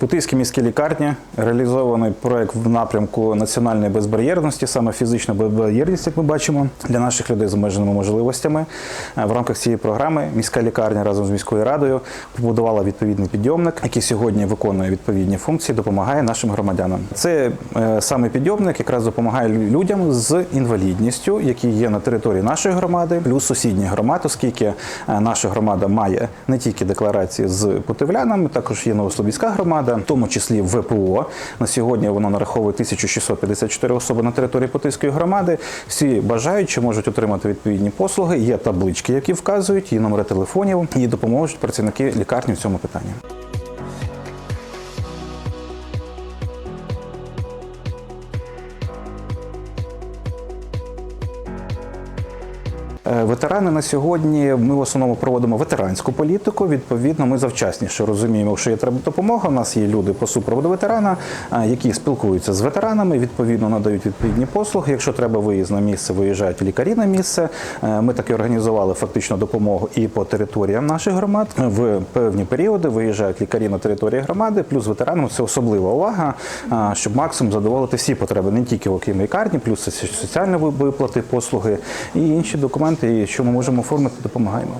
Путильській міській лікарні реалізований проект в напрямку національної безбар'єрності, саме фізична безбар'єрність, як ми бачимо, для наших людей з обмеженими можливостями. Е, В рамках цієї програми міська лікарня разом з міською радою побудувала відповідний підйомник, який сьогодні виконує відповідні функції, допомагає нашим громадянам. Це е, саме підйомник якраз допомагає людям з інвалідністю, які є на території нашої громади, плюс сусідніх громад, оскільки е, наша громада має не тільки декларації з путивлянами, також є Новослобідська громада, в тому числі ВПО. На сьогодні воно нараховує 1654 особи на території Потиської громади. Всі бажаючі можуть отримати відповідні послуги. Є таблички, які вказують, є номери телефонів і допоможуть працівники лікарні в цьому питанні. Ветерани на сьогодні ми в основному проводимо ветеранську політику. Відповідно, ми завчасніше розуміємо, що є треба допомога. У нас є люди по супроводу ветерана, е, які спілкуються з ветеранами, відповідно надають відповідні послуги. Якщо треба виїзд на місце, виїжджають лікарі на місце. Е, Ми таки організували фактично допомогу і по територіям наших громад. В певні періоди виїжджають лікарі на території громади, плюс ветеранам це особлива увага, е, щоб максимум задоволити всі потреби, не тільки окрім лікарні, плюс це соціальні виплати, послуги і інші документи, що ми можемо оформити, допомагаємо.